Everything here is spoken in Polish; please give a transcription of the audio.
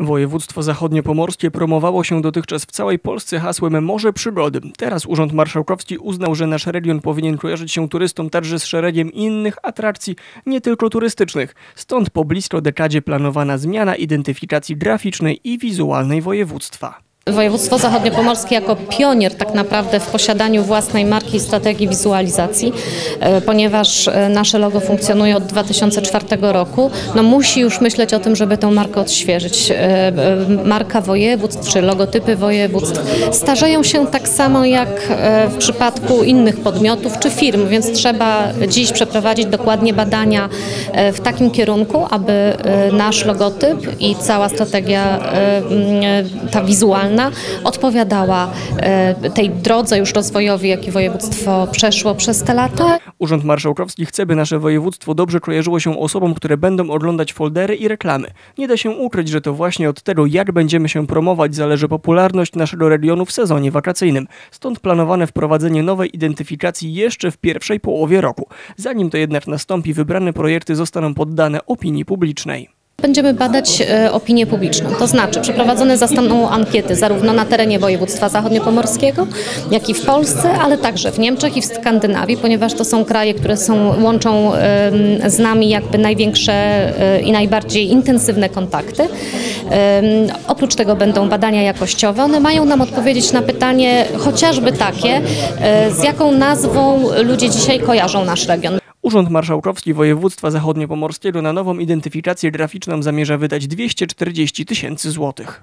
Województwo zachodniopomorskie promowało się dotychczas w całej Polsce hasłem Morze Przygody. Teraz Urząd Marszałkowski uznał, że nasz region powinien kojarzyć się turystom także z szeregiem innych atrakcji, nie tylko turystycznych. Stąd po blisko dekadzie planowana zmiana identyfikacji graficznej i wizualnej województwa. Województwo Zachodniopomorskie jako pionier tak naprawdę w posiadaniu własnej marki i strategii wizualizacji, e, ponieważ e, nasze logo funkcjonuje od 2004 roku, no musi już myśleć o tym, żeby tę markę odświeżyć. E, marka województw czy logotypy województw starzeją się tak samo jak w przypadku innych podmiotów czy firm, więc trzeba dziś przeprowadzić dokładnie badania w takim kierunku, aby nasz logotyp i cała strategia ta wizualna odpowiadała e, tej drodze już rozwojowi, jaki województwo przeszło przez te lata. Urząd Marszałkowski chce, by nasze województwo dobrze kojarzyło się osobom, które będą oglądać foldery i reklamy. Nie da się ukryć, że to właśnie od tego, jak będziemy się promować, zależy popularność naszego regionu w sezonie wakacyjnym. Stąd planowane wprowadzenie nowej identyfikacji jeszcze w pierwszej połowie roku. Zanim to jednak nastąpi, wybrane projekty zostaną poddane opinii publicznej. Będziemy badać e, opinię publiczną, to znaczy przeprowadzone zostaną ankiety zarówno na terenie województwa zachodniopomorskiego, jak i w Polsce, ale także w Niemczech i w Skandynawii, ponieważ to są kraje, które są, łączą z nami jakby największe e, i najbardziej intensywne kontakty. Oprócz tego będą badania jakościowe. One mają nam odpowiedzieć na pytanie chociażby takie, e, z jaką nazwą ludzie dzisiaj kojarzą nasz region. Urząd Marszałkowski Województwa Zachodniopomorskiego na nową identyfikację graficzną zamierza wydać 240 tysięcy złotych.